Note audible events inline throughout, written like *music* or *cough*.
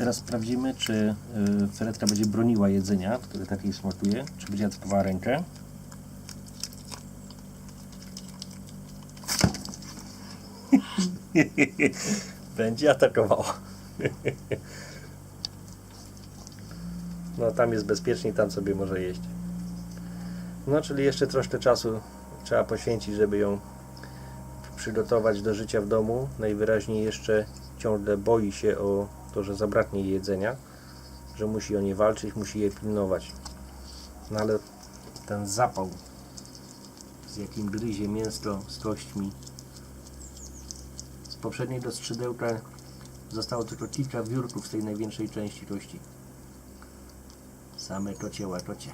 Teraz sprawdzimy, czy y, feretka będzie broniła jedzenia, które tak jej smakuje, czy będzie atakowała rękę. *laughs* będzie atakowała. No tam jest bezpiecznie, tam sobie może jeść. No czyli jeszcze troszkę czasu trzeba poświęcić, żeby ją przygotować do życia w domu. Najwyraźniej jeszcze ciągle boi się o to, że zabraknie jej jedzenia, że musi o nie walczyć, musi je pilnować. No ale ten zapał, z jakim gryzie mięso z kośćmi, z poprzedniego skrzydełka zostało tylko kilka wiórków z tej największej części kości. Same kocie łakocie.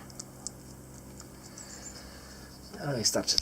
Ale starczy